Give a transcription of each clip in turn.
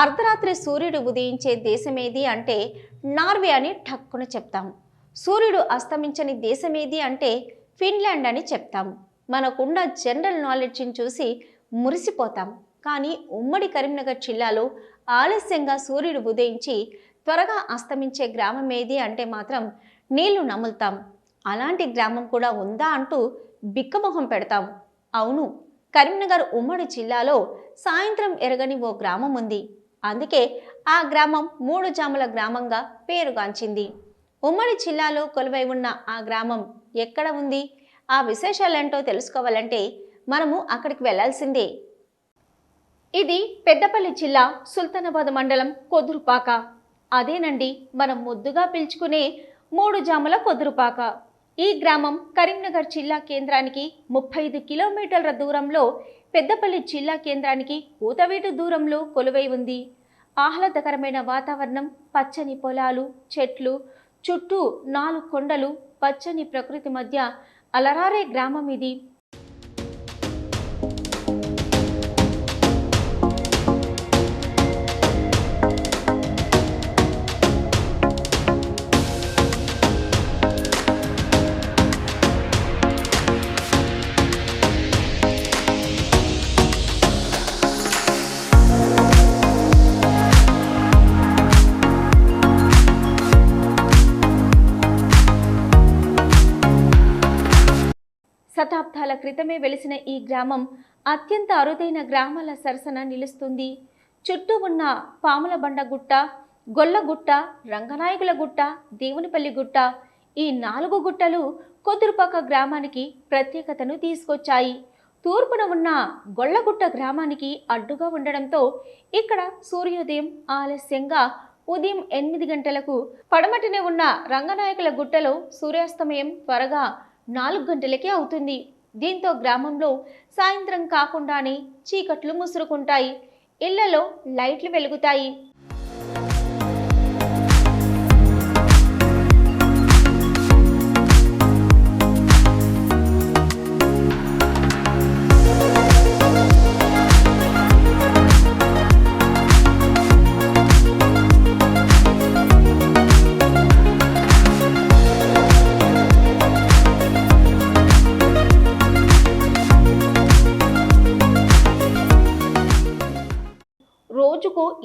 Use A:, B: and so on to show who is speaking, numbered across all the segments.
A: అర్ధరాత్రి సూర్యుడు ఉదయించే దేశమేది అంటే నార్వే అని ఠక్కున చెప్తాం. సూర్యుడు అస్తమించని దేశమేది అంటే ఫిన్లాండ్ అని చెప్తాం. మనకున్న జనరల్ నాలెడ్జ్ని చూసి మురిసిపోతాం. కానీ ఉమ్మడి కరీంనగర్ జిల్లాలో ఆలస్యంగా సూర్యుడు ఉదయించి త్వరగా అస్తమించే గ్రామం ఏది అంటే మాత్రం నీళ్ళు నములుతాం. అలాంటి గ్రామం కూడా ఉందా అంటూ బిక్కమొహం పెడతాం. అవును కరీంనగర్ ఉమ్మడి జిల్లాలో సాయంత్రం ఎరగని ఓ గ్రామం ఉంది. అందుకే ఆ గ్రామం మూడు జాముల గ్రామంగా పేరుగాంచింది. ఉమ్మడి జిల్లాలో కొలువై ఉన్న ఆ గ్రామం ఎక్కడ ఉంది? ఆ విశేషాలేంటో తెలుసుకోవాలంటే మనము అక్కడికి వెళ్ళాల్సిందే ఇది పెద్దపల్లి జిల్లా సుల్తానాబాద్ మండలం కొదురుపాక. అదేనండి మనం ముద్దుగా పిలుచుకునే మూడు జాముల కొదురుపాక. ఈ గ్రామం కరీంనగర్ జిల్లా కేంద్రానికి ముప్పై ఐదు కిలోమీటర్ల దూరంలో పెద్దపల్లి జిల్లా కేంద్రానికి ఊతవీటు దూరంలో కొలువై ఉంది. ఆహ్లాదకరమైన వాతావరణం పచ్చని పొలాలు చెట్లు చుట్టూ నాలుగు కొండలు పచ్చని ప్రకృతి మధ్య అలరారే గ్రామం ఇది. శతాబ్దాల క్రితమే వెలిసిన ఈ గ్రామం అత్యంత అరుదైన గ్రామాల సరసన నిలుస్తుంది. చుట్టూ ఉన్న పాముల గుట్ట గొల్లగుట్ట రంగనాయకుల గుట్ట దేవునిపల్లి గుట్ట ఈ నాలుగు గుట్టలు కొదురుపాక గ్రామానికి ప్రత్యేకతను తీసుకొచ్చాయి. తూర్పున ఉన్న గొల్లగుట్ట గ్రామానికి అడ్డుగా ఉండడంతో ఇక్కడ సూర్యోదయం ఆలస్యంగా ఉదయం ఎనిమిది గంటలకు పడమటినే ఉన్న రంగనాయకుల గుట్టలో సూర్యాస్తమయం త్వరగా నాలుగు గంటలకే అవుతుంది. దీంతో గ్రామంలో సాయంత్రం కాకుండానే చీకట్లు ముసురుకుంటాయి. ఇళ్ళలో లైట్లు వెలుగుతాయి.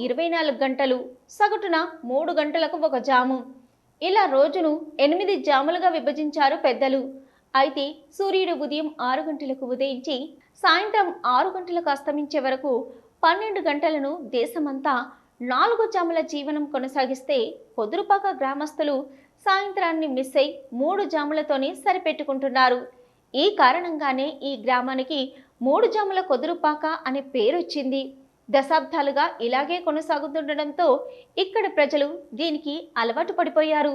A: ఇరవై నాలుగు గంటలు. సగటున మూడు గంటలకు ఒక జాము. ఇలా రోజును ఎనిమిది జాములుగా విభజించారు పెద్దలు. అయితే సూర్యుడు ఉదయం ఆరు గంటలకు ఉదయించి సాయంత్రం ఆరు గంటలకు అస్తమించే వరకు పన్నెండు గంటలను దేశమంతా నాలుగు జాముల జీవనం కొనసాగిస్తే పొదురుపాక గ్రామస్తులు సాయంత్రాన్ని మిస్ అయి మూడు జాములతోనే సరిపెట్టుకుంటున్నారు. ఈ కారణంగానే ఈ గ్రామానికి మూడు జాముల కొదురుపాక అనే పేరొచ్చింది. దశాబ్దాలుగా ఇలాగే కొనసాగుతుండడంతో ఇక్కడ ప్రజలు దీనికి అలవాటు పడిపోయారు.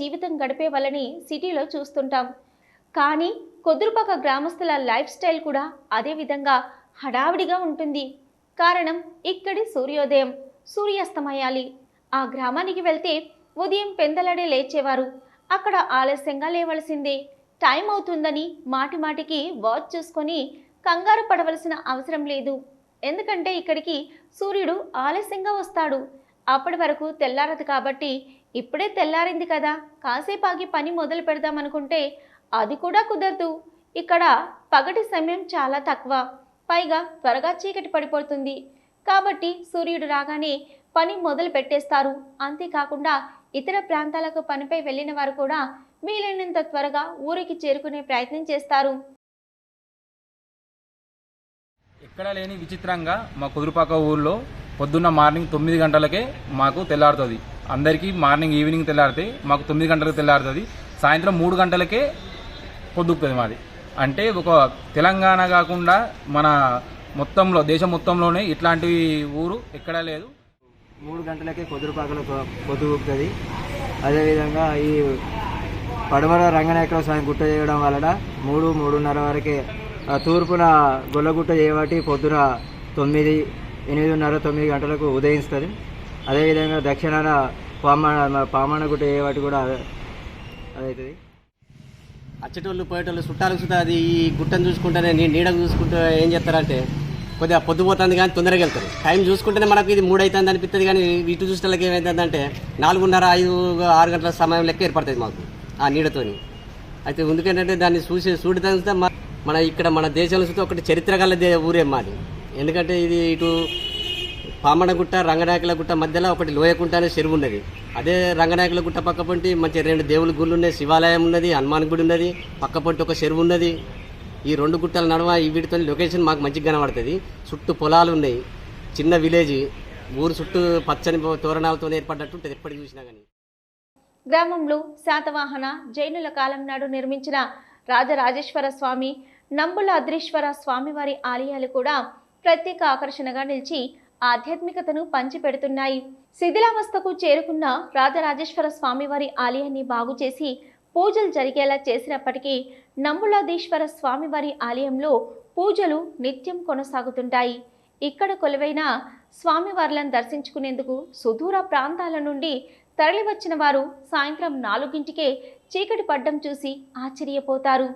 A: జీవితం గడిపే వాళ్ళని సిటీలో చూస్తుంటాం. కానీ కొదురుపాక గ్రామస్తుల లైఫ్ స్టైల్ కూడా అదే విధంగా హడావిడిగా ఉంటుంది. కారణం ఇక్కడి సూర్యోదయం. సూర్యాస్తమయాలి. ఆ గ్రామానికి వెళ్తే ఉదయం పెందలడే లేచేవారు. అక్కడ ఆలస్యంగా లేవలసిందే. టైం అవుతుందని మాటి మాటికి వాచ్ చూసుకొని కంగారు పడవలసిన అవసరం లేదు. ఎందుకంటే ఇక్కడికి సూర్యుడు ఆలస్యంగా వస్తాడు. అప్పటి వరకు తెల్లారదు కాబట్టి ఇప్పుడే తెల్లారింది కదా. కాసేపు ఆగి పని మొదలు పెడదామనుకుంటే అది కూడా కుదరదు. ఇక్కడ పగటి సమయం చాలా తక్కువ. పైగా త్వరగా చీకటి పడిపోతుంది. కాబట్టి సూర్యుడు రాగానే పని మొదలు పెట్టేస్తారు. అంతేకాకుండా ఇతర ప్రాంతాలకు పనిపై వెళ్ళిన వారు కూడా వీలైనంత త్వరగా ఊరికి చేరుకునే ప్రయత్నం చేస్తారు.
B: ఎక్కడ లేని విచిత్రంగా మా కుదురుపాక ఊర్లో పొద్దున్న మార్నింగ్ తొమ్మిది గంటలకే మాకు తెల్లారుతుంది. అందరికీ మార్నింగ్ ఈవినింగ్ తెల్లారితే మాకు తొమ్మిది గంటలకు తెల్లారుతుంది. సాయంత్రం మూడు గంటలకే పొద్దుకుతుంది మాది. అంటే ఒక తెలంగాణ కాకుండా మన మొత్తంలో దేశం మొత్తంలోనే ఇట్లాంటి ఊరు ఎక్కడా లేదు.
C: మూడు గంటలకే కుదురుపాకలు పొద్దుగుతుంది అదేవిధంగా ఈ పడమర రంగనాయకుల స్వామి గుట్ట చేయడం వలన మూడు మూడున్నర వరకే తూర్పున గొల్లగుట్ట చేయబట్టి పొద్దున తొమ్మిది ఎనిమిదిన్నర తొమ్మిది గంటలకు ఉదయిస్తుంది. అదేవిధంగా దక్షిణాన పామణ పామణ గుట్ట వాటి కూడా అదవుతుంది
D: అచ్చటోళ్ళు పోయేటోళ్ళు చుట్టాలకు చూస్తే అది ఈ గుట్టను చూసుకుంటేనే నీ నీడకు చూసుకుంటూ ఏం చేస్తారంటే కొద్దిగా పొద్దుపోతుంది కానీ తొందరగా వెళ్తారు. టైం చూసుకుంటేనే మనకు ఇది మూడు అవుతుంది అనిపిస్తుంది కానీ ఇటు చూసేళ్ళకి ఏమవుతుందంటే నాలుగున్నర ఐదు ఆరు గంటల సమయం లెక్క ఏర్పడుతుంది మాకు ఆ నీడతోని. అయితే ఎందుకంటే దాన్ని చూసి చూడదంతా మన ఇక్కడ మన దేశంలో చూస్తే ఒకటి చరిత్ర గల దే ఊరే మాది. ఎందుకంటే ఇది ఇటు పామడగుట్ట రంగనాయకుల గుట్ట మధ్యలో ఒకటి లోయకుంట అనే చెరువు ఉన్నది. అదే రంగనాయకుల గుట్ట పక్క పొంటి మంచి రెండు దేవుల గుళ్ళు ఉన్నాయి. శివాలయం ఉన్నది హనుమాన్ గుడి ఉన్నది పక్క పొంటి ఒక చెరువు ఉన్నది. ఈ రెండు గుట్టల నడవ ఈ వీటితో లొకేషన్ మాకు మంచిగా కనబడుతుంది. చుట్టూ పొలాలు ఉన్నాయి. చిన్న విలేజ్ ఊరు చుట్టూ పచ్చని తోరణాలతో ఏర్పడ్డట్టు ఉంటుంది. ఎప్పటికి చూసినా కానీ
A: గ్రామంలో శాతవాహన జైనుల కాలం నాడు నిర్మించిన రాజరాజేశ్వర స్వామి నంబుల అద్రీశ్వర స్వామివారి ఆలయాలు కూడా ప్రత్యేక ఆకర్షణగా నిలిచి ఆధ్యాత్మికతను పంచిపెడుతున్నాయి. శిథిలావస్థకు చేరుకున్న రాజరాజేశ్వర స్వామివారి ఆలయాన్ని బాగు చేసి పూజలు జరిగేలా చేసినప్పటికీ నమ్ములాదేశ్వర స్వామివారి ఆలయంలో పూజలు నిత్యం కొనసాగుతుంటాయి. ఇక్కడ కొలువైన స్వామివార్లను దర్శించుకునేందుకు సుదూర ప్రాంతాల నుండి తరలివచ్చిన వారు సాయంత్రం నాలుగింటికే చీకటి పడ్డం చూసి ఆశ్చర్యపోతారు.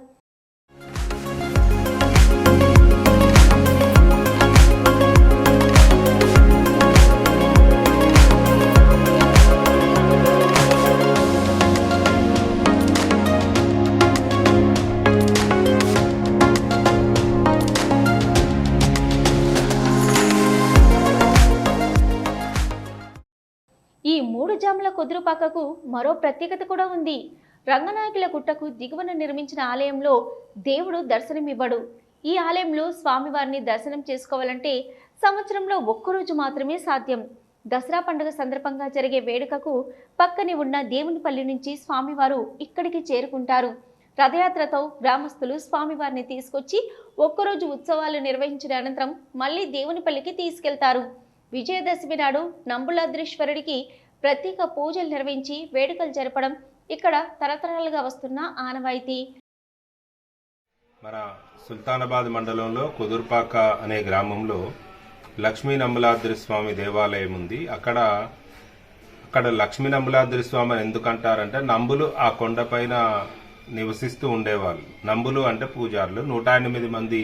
A: శ్రీరాముల కుదురు పక్కకు మరో ప్రత్యేకత కూడా ఉంది. రంగనాయకుల గుట్టకు దిగువన నిర్మించిన ఆలయంలో దేవుడు దర్శనమివ్వడు. ఈ ఆలయంలో స్వామివారిని దర్శనం చేసుకోవాలంటే సంవత్సరంలో ఒక్కరోజు మాత్రమే సాధ్యం. దసరా పండుగ సందర్భంగా జరిగే వేడుకకు పక్కనే ఉన్న దేవునిపల్లి నుంచి స్వామివారు ఇక్కడికి చేరుకుంటారు. రథయాత్రతో గ్రామస్తులు స్వామివారిని తీసుకొచ్చి ఒక్కరోజు ఉత్సవాలు నిర్వహించిన అనంతరం మళ్ళీ దేవునిపల్లికి తీసుకెళ్తారు. విజయదశమి నాడు నంబులాద్రీశ్వరుడికి ప్రత్యేక పూజలు నిర్వహించి వేడుకలు జరపడం ఇక్కడ తరతరాలుగా వస్తున్న ఆనవాయితీ.
E: మన సుల్తానాబాద్ మండలంలో కుదుర్పాక అనే గ్రామంలో లక్ష్మీ నమ్మలాద్రి స్వామి దేవాలయం ఉంది. అక్కడ అక్కడ లక్ష్మీ నమ్మలాద్రి స్వామి అని ఎందుకంటారంటే నంబులు ఆ కొండపైన నివసిస్తూ ఉండేవాళ్ళు. నంబులు అంటే పూజారులు. నూట ఎనిమిది మంది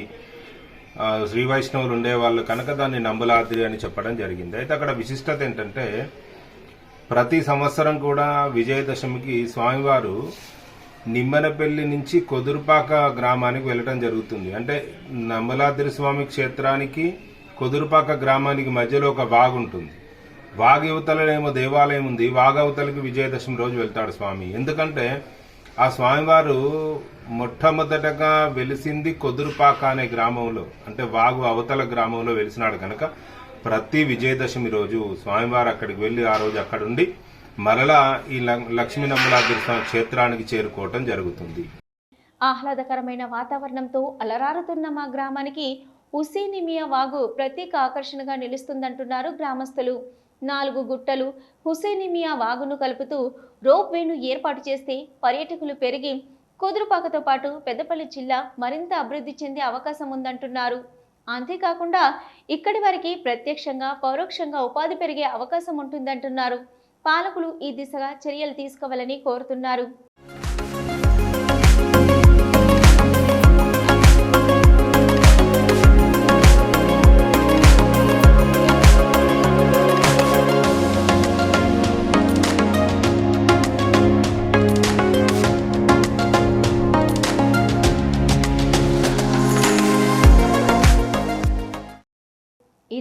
E: శ్రీ వైష్ణవులు ఉండేవాళ్ళు కనుక దాన్ని నంబులాద్రి అని చెప్పడం జరిగింది. అయితే అక్కడ విశిష్టత ఏంటంటే ప్రతి సంవత్సరం కూడా విజయదశమికి స్వామివారు నిమ్మనపల్లి నుంచి కొదురుపాక గ్రామానికి వెళ్ళడం జరుగుతుంది. అంటే నమ్మలాద్రి స్వామి క్షేత్రానికి కొదురుపాక గ్రామానికి మధ్యలో ఒక వాగు ఉంటుంది. వాగు దేవాలయం ఉంది. వాగవతలకి విజయదశమి రోజు వెళ్తాడు స్వామి. ఎందుకంటే ఆ స్వామివారు మొట్టమొదటగా వెలిసింది కొదురుపాక అనే గ్రామంలో అంటే వాగు అవతల గ్రామంలో వెలిసినాడు కనుక ప్రతి విజయదశమి రోజు స్వామివారు అక్కడికి వెళ్ళి ఆ రోజు అక్కడుండి మరలా ఈ లక్ష్మీ నమ్మలాద్రి స్వామి క్షేత్రానికి చేరుకోవటం జరుగుతుంది.
A: ఆహ్లాదకరమైన వాతావరణంతో అలరారుతున్న మా గ్రామానికి హుసేనిమియా వాగు ప్రత్యేక ఆకర్షణగా నిలుస్తుందంటున్నారు గ్రామస్తులు. నాలుగు గుట్టలు హుసేనిమియా వాగును కలుపుతూ రోప్ వేను ఏర్పాటు చేస్తే పర్యాటకులు పెరిగి కుదురుపాకతో పాటు పెద్దపల్లి జిల్లా మరింత అభివృద్ధి చెందే అవకాశం ఉందంటున్నారు. అంతేకాకుండా ఇక్కడి వరకు ప్రత్యక్షంగా పరోక్షంగా ఉపాధి పెరిగే అవకాశం ఉంటుందంటున్నారు. పాలకులు ఈ దిశగా చర్యలు తీసుకోవాలని కోరుతున్నారు.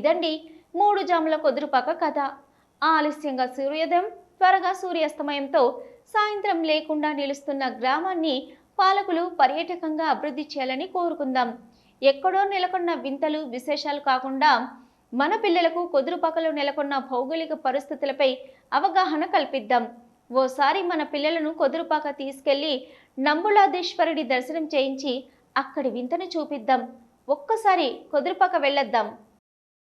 A: ఇదండి మూడు జాముల కుదురుపాక కథ. ఆలస్యంగా సూర్యోదయం త్వరగా సూర్యాస్తమయంతో సాయంత్రం లేకుండా నిలుస్తున్న గ్రామాన్ని పాలకులు పర్యాటకంగా అభివృద్ధి చేయాలని కోరుకుందాం. ఎక్కడో నెలకొన్న వింతలు విశేషాలు కాకుండా మన పిల్లలకు కొదురుపాకలో నెలకొన్న భౌగోళిక పరిస్థితులపై అవగాహన కల్పిద్దాం. ఓసారి మన పిల్లలను కొదురుపాక తీసుకెళ్ళి నంబులాదేశ్వరుడి దర్శనం చేయించి అక్కడి వింతను చూపిద్దాం. ఒక్కసారి కుదురుపాక వెళ్ళొద్దాం.